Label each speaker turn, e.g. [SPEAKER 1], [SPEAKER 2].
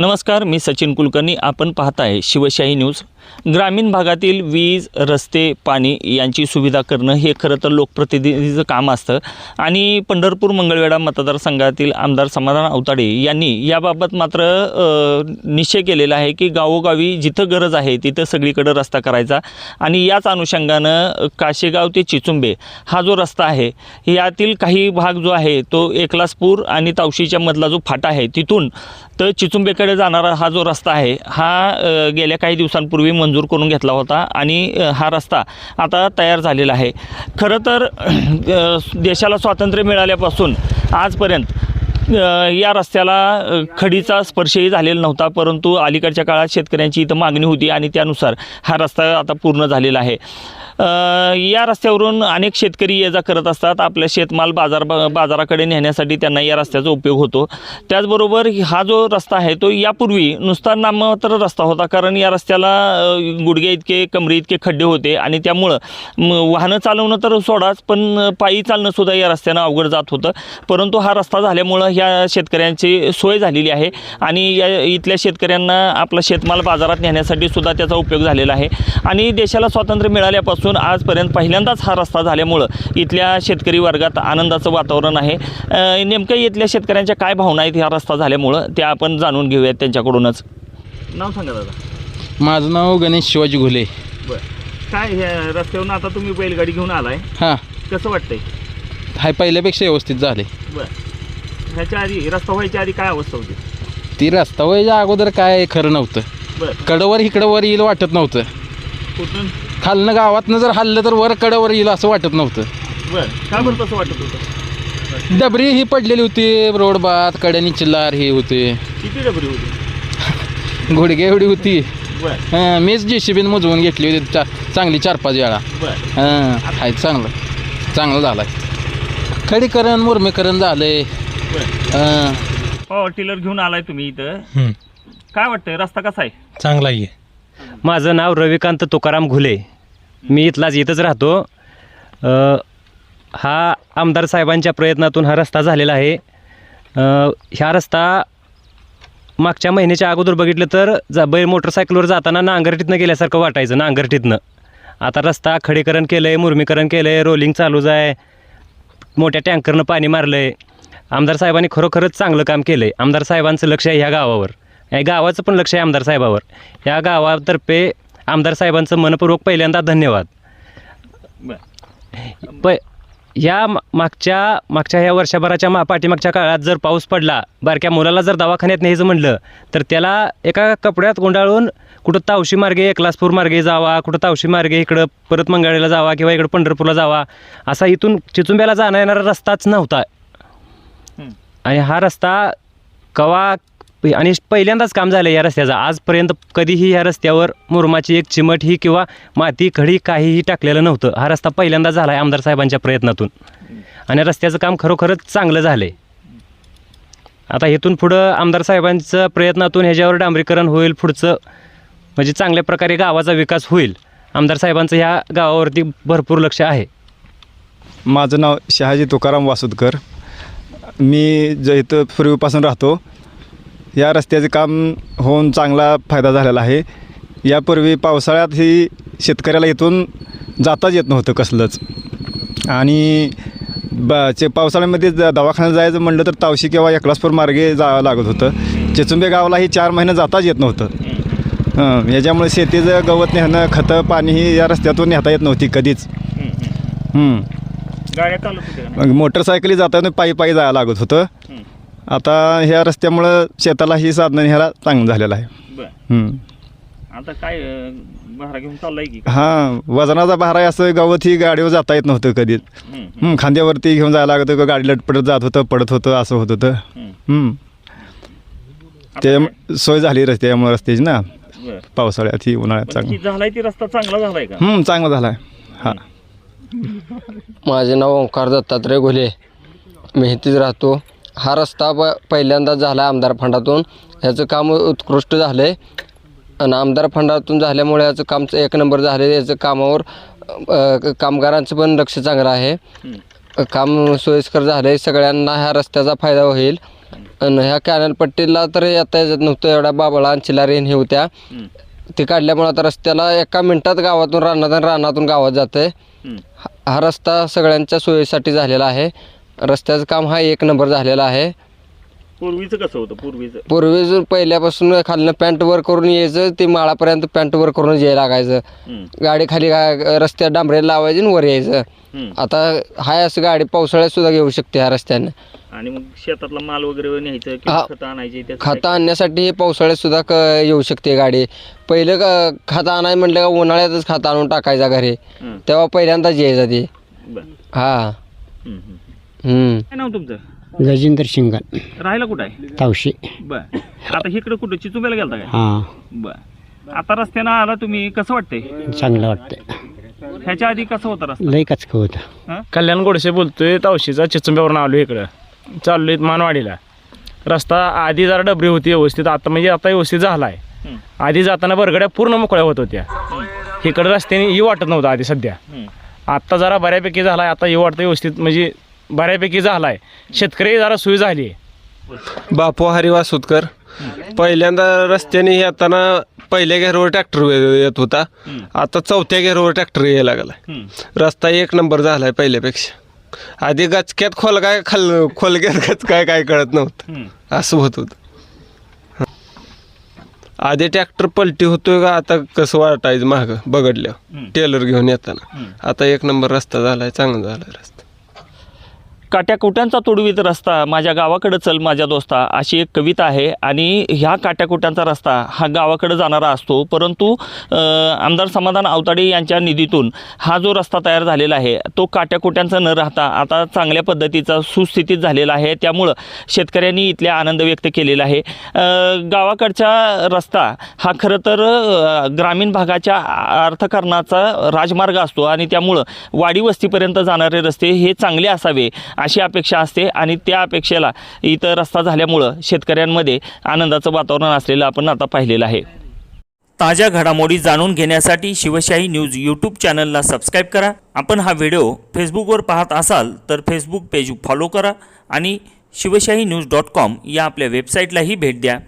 [SPEAKER 1] नमस्कार मी सचिन कुलकर्णी. आपण पाहत आहे शिवशाही न्यूज. ग्रामीण भागातील वीज रस्ते पाणी यांची सुविधा करणं हे खरं तर लोकप्रतिनिधीचं काम असतं. आणि पंढरपूर मंगळवेढा मतदारसंघातील आमदार समाधान अवताडे यांनी याबाबत मात्र निश्चय केलेला आहे की गावोगावी जिथं गरज आहे तिथं सगळीकडं रस्ता करायचा. आणि याच अनुषंगानं काशेगाव ते चिचुंबे हा जो रस्ता आहे यातील काही भाग जो आहे तो एकलासपूर आणि तावशीच्या मधला जो फाटा आहे तिथून तर चिचुंबेकडे जाणारा हा जो रस्ता आहे हा गेल्या काही दिवसांपूर्वी मंजूर करून घेतला होता आणि हा रस्ता आता तयार झालेला आहे. खरं तर देशाला स्वातंत्र्य मिळाल्यापासून आजपर्यंत या रस्त्याला खडीचा स्पर्शही झालेला नव्हता परंतु अलीकडच्या काळात शेतकऱ्यांची इथं मागणी होती आणि त्यानुसार हा रस्ता आता पूर्ण झालेला आहे. या रस्त्यावरून अनेक शेतकरी ये जा करत असतात. आपल्या शेतमाल बाजार बाजाराकडे नेण्यासाठी त्यांना या रस्त्याचा उपयोग होतो. त्याचबरोबर हा जो रस्ता आहे तो यापूर्वी नुसता नाममात्र रस्ता होता. कारण या रस्त्याला गुडघे इतके कमरे इतके खड्डे होते आणि त्यामुळं म, वाहनं चालवणं तर सोडाच पण पायी चालणं सुद्धा या रस्त्यानं अवघड जात होतं. परंतु हा रस्ता झाल्यामुळं ह्या शेतकऱ्यांची सोय झालेली आहे आणि या इथल्या शेतकऱ्यांना आपला शेतमाल बाजारात नेण्यासाठी सुद्धा त्याचा उपयोग झालेला आहे. आणि देशाला स्वातंत्र्य मिळाल्यापासून आजपर्यंत पहिल्यांदाच हा रस्ता झाल्यामुळं इथल्या शेतकरी वर्गात आनंदाचं वातावरण आहे. नेमकं इथल्या शेतकऱ्यांच्या काय भावना आहेत ह्या रस्ता झाल्यामुळं? त्या आपण जाणून घेऊयात त्यांच्याकडूनच. नाव सांगा दादा.
[SPEAKER 2] माझं नाव गणेश शिवाजी घुले.
[SPEAKER 1] बरं. काय ह्या रस्त्यावरून आता तुम्ही बैलगाडी घेऊन आलाय?
[SPEAKER 2] हां.
[SPEAKER 1] कसं वाटतंय?
[SPEAKER 2] हाय पहिल्यापेक्षा व्यवस्थित झाले.
[SPEAKER 1] बरं. ह्याच्या आधी रस्ता व्हायच्या आधी काय अवस्था होती?
[SPEAKER 2] ती रस्ता व्हायच्या अगोदर काय खरं नव्हतं.
[SPEAKER 1] बरं.
[SPEAKER 2] कडवर इकडं वर येईल वाटत नव्हतं.
[SPEAKER 1] कुठून?
[SPEAKER 2] खालनं गावातनं जर हल्लं तर वर कडवर येईल असं वाटत नव्हतं.
[SPEAKER 1] बरं. का बरं तसं वाटत होतं?
[SPEAKER 2] डबरी ही पडलेली होती रोड बात कड्यानी चिल्लार ही होती.
[SPEAKER 1] किती डबरी होती?
[SPEAKER 2] गुडघे एवढी होती.
[SPEAKER 1] बरं.
[SPEAKER 2] हां मीच जे सी बीन मोजवून घेतली होती चा चांगली चार पाच वेळा.
[SPEAKER 1] बरं.
[SPEAKER 2] हां आहे चांगलं. चांगलं झालं आहे खडीकरण मुरमीकरण झालंय.
[SPEAKER 1] बरं.
[SPEAKER 2] हां.
[SPEAKER 1] पॉवर टिलर घेऊन आलाय तुम्ही इथं. काय वाटतंय? रस्ता कसा आहे?
[SPEAKER 3] चांगला आहे. माझं नाव रविकांत तुकाराम घुले. मी इथलाच इथंच राहतो. हा आमदार साहेबांच्या प्रयत्नातून हा रस्ता झालेला आहे. ह्या रस्ता मागच्या महिन्याच्या अगोदर बघितलं तर जा बैल मोटरसायकलवर जाताना नांगरटीतनं गेल्यासारखं वाटायचं नांगरटीतनं. आता रस्ता खडीकरण केलं आहे मुरमीकरण केलं आहे रोलिंग चालूच आहे मोठ्या टँकरनं पाणी मारलं आहे आमदार साहेबांनी खरोखरच चांगलं काम केलं आहे आमदार साहेबांचं लक्ष आहे ह्या गावावर. या गावाचं पण लक्ष आहे आमदार साहेबावर. या गावातर्फे आमदार साहेबांचं मनपूर्वक पहिल्यांदा धन्यवाद. प या मा- मागच्या मागच्या ह्या वर्षभराच्या मा पाठीमागच्या काळात जर पाऊस पडला बारक्या मुलाला जर दवाखान्यात न्यायचं म्हणलं तर त्याला एका कपड्यात गुंडाळून कुठं तावशी मार्गे एकलासपूर मार्गे जावा कुठं तावशी मार्गे इकडं परत मंगळवेला जावा किंवा इकडं पंढरपूरला जावा असा इथून चिचुंब्याला जाणं येणारा रस्ताच नव्हता. आणि हा रस्ता कवा आणि पहिल्यांदाच काम झालं या रस्त्याचं. आजपर्यंत कधीही या रस्त्यावर मुरमाची एक चिमट ही किंवा माती खडी काहीही टाकलेलं नव्हतं. हा रस्ता पहिल्यांदा झाला आहे आमदार साहेबांच्या प्रयत्नातून. आणि रस्त्याचं काम खरोखरच चांगलं झालं आहे आता इथून पुढं आमदार साहेबांच्या प्रयत्नातून ह्याच्यावर डांबरीकरण होईल पुढचं म्हणजे चांगल्या प्रकारे गावाचा विकास होईल. आमदार साहेबांचं ह्या गावावरती भरपूर लक्ष आहे.
[SPEAKER 4] माझं नाव शहाजी तुकाराम वासुदकर. मी ज इथं पूर्वीपासून राहतो. या रस्त्याचे काम होऊन चांगला फायदा झालेला आहे. यापूर्वी पावसाळ्यात ही शेतकऱ्याला इथून जाताच येत नव्हतं कसलंच. आणि ब चे पावसाळ्यामध्ये ज दवाखान्यात जायचं म्हणलं तर तावशी किंवा एकलासपूर मार्गे जावं लागत होतं. चिचुंबे गावाला ही चार महिने जाताच येत नव्हतं. हं, याच्यामुळे शेतीचं गवत नेणं खतं पाणी ही या रस्त्यातून नेता येत नव्हती कधीच. मोटरसायकली जाताना पायी पायी जायला लागत होतं? आता ह्या रस्त्यामुळं शेताला ही साधनं ह्याला चांगलं झालेलं आहे.
[SPEAKER 1] बरं.
[SPEAKER 4] हं.
[SPEAKER 1] आता काय अं, भाडा घेऊन चाललाय की?
[SPEAKER 4] हां वजनाचा भार आहे असं गवत ही गाडीवर जाता येत नव्हतं कधीच.
[SPEAKER 1] हं, हं,
[SPEAKER 4] हं, खांद्यावरती घेऊन जायला लागत होतं गाडी लटपटत जात होतं पडत होतं असं होत होतं.
[SPEAKER 1] हं.
[SPEAKER 4] हं.
[SPEAKER 1] आता
[SPEAKER 4] ते सोय झाली रस्त्यामुळे रस्त्याची ना?
[SPEAKER 1] बरं.
[SPEAKER 4] पावसाळ्यात ही उन्हाळ्यात
[SPEAKER 1] पण
[SPEAKER 4] चांगलं.
[SPEAKER 1] झालाय ती रस्ता चांगला झालाय का?
[SPEAKER 4] हं, चांगला झाला आहे हां.
[SPEAKER 5] माझे नाव ओंकार दत्तात्रय घोले. मी इथेच राहतो. हा रस्ता प पहिल्यांदाच झाला आमदार फंडातून. ह्याचं काम उत्कृष्ट झालं. आहे आणि आमदार फंडातून झाल्यामुळे याचं काम एक नंबर झालं. आहे याचं कामावर अ, कामगारांचं पण लक्ष चांगलं आहे. काम सोयीस्कर झालं. आहे सगळ्यांना ह्या रस्त्याचा फायदा होईल. आणि ह्या कॅनल पट्टीला तर येता येत नव्हतं एवढ्या बाबळा आणि चिलारीन हे होत्या. ते काढल्यामुळे आता रस्त्याला एका मिनिटात गावातून रानात आणि रानातून गावात जातं आहे.
[SPEAKER 1] हा
[SPEAKER 5] रस्ता सगळ्यांच्या सोयीसाठी झालेला आहे. रस्त्याचं काम हा एक नंबर झालेला आहे
[SPEAKER 1] पूर्वीचं कसं होतं पूर्वीचं
[SPEAKER 5] पूर्वी जर पहिल्यापासून खालनं पॅन्ट वर करून यायचं ते माळापर्यंत पॅन्ट वर करूनच यायला लागायचं
[SPEAKER 1] हं.
[SPEAKER 5] गाडी खाली गा रस्त्यात डांबरेला लावायची आणि वर यायचं
[SPEAKER 1] हं.
[SPEAKER 5] आता हाय असं गाडी पावसाळ्यात सुद्धा घेऊ शकते ह्या रस्त्यानं
[SPEAKER 1] आणि मग शेतातला माल वगैरे न्यायचं
[SPEAKER 5] हा.
[SPEAKER 1] किंवा खतं आणायची त्याचं
[SPEAKER 5] खातं आणण्यासाठी हे पावसाळ्यात सुद्धा क येऊ शकते गाडी पहिलं का खातं आणाय म्हटलं का उन्हाळ्यातच खातं आणून टाकायचा घरी?
[SPEAKER 1] हं.
[SPEAKER 5] तेव्हा पहिल्यांदाच यायचं ते
[SPEAKER 1] बरं.
[SPEAKER 5] हा
[SPEAKER 1] हं, हं.
[SPEAKER 5] हम्म.
[SPEAKER 1] काय नाव तुमचं?
[SPEAKER 6] गजेंद्र शिंगण
[SPEAKER 1] राहायला कुठं आहे?
[SPEAKER 6] तावशी.
[SPEAKER 1] बर. आता इकडं कुठं? चिचुंब्याला गेलता काय?
[SPEAKER 6] हां.
[SPEAKER 1] बर. आता रस्त्यानं आला तुम्ही कसं वाटतंय?
[SPEAKER 6] चांगलं वाटतं
[SPEAKER 1] ह्याच्या आधी कसं होतं रस्ता?
[SPEAKER 6] लई कचक होतं.
[SPEAKER 7] कल्याण गोडसे बोलतोय तावशीचा चिचुंब्यावरून आलो इकडं. चाललोय मानवाडीला. रस्ता आधी जरा डबरी होती व्यवस्थित आता म्हणजे आता व्यवस्थित झाला आहे
[SPEAKER 1] हं.
[SPEAKER 7] आधी जाताना बरगड्या पूर्ण मोकळ्या होत होत्या. इकडं रस्त्याने ही वाटत नव्हतं आधी सध्या.
[SPEAKER 1] हं.
[SPEAKER 7] आत्ता जरा बऱ्यापैकी झाला आहे आता ही वाटतं व्यवस्थित म्हणजे बऱ्यापैकी झाला आहे शेतकरी जरा सोयी झाली आहे.
[SPEAKER 8] बापू हरिवा सुतकर पहिल्यांदा रस्त्याने येताना पहिल्या घेरवर ट्रॅक्टर येत होता. आता चौथ्या घेरवर ट्रॅक्टर यायला लागला. रस्ता एक नंबर झालाय पहिल्यापेक्षा. आधी गचक्यात खोल काय खाल खोलक्यात गच काय काय कळत नव्हतं. असं होत होतं. आधी ट्रॅक्टर पलटी होतोय का आता कसं वाटायचं मागं बघडल्यावर. टेलर घेऊन येताना. आता एक नंबर रस्ता झालाय चांगला झालाय रस्ता.
[SPEAKER 1] काट्याकुट्यांचा तुडवीत रस्ता माझ्या गावाकडं चल माझ्या दोस्ता अशी एक कविता आहे. आणि ह्या काट्याकुट्यांचा रस्ता हा गावाकडं जाणारा असतो. परंतु आमदार समाधान आवताडे यांच्या निधीतून हा जो रस्ता तयार झालेला आहे तो काट्याकुट्यांचा न राहता आता चांगल्या पद्धतीचा सुस्थितीत झालेला आहे. त्यामुळं शेतकऱ्यांनी इथल्या आनंद व्यक्त केलेला आहे. गावाकडचा रस्ता हा खरं तर ग्रामीण भागाच्या अर्थकारणाचा राजमार्ग असतो. आणि त्यामुळं वाडी वस्तीपर्यंत जाणारे रस्ते हे चांगले असावे. अशी अपेक्षा असते आणि त्या अपेक्षेला इथं रस्ता झाल्यामुळं शेतकऱ्यांमध्ये आनंदाचं वातावरण असलेलं आपण आता पाहिलेलं आहे. ताज्या घडामोडी जाणून घेण्यासाठी शिवशाही न्यूज यूट्यूब चॅनलला सबस्क्राईब करा. आपण हा व्हिडिओ फेसबुकवर पाहत असाल तर फेसबुक पेज फॉलो करा आणि शिवशाही न्यूज डॉट कॉम या आपल्या वेबसाईटलाही भेट द्या.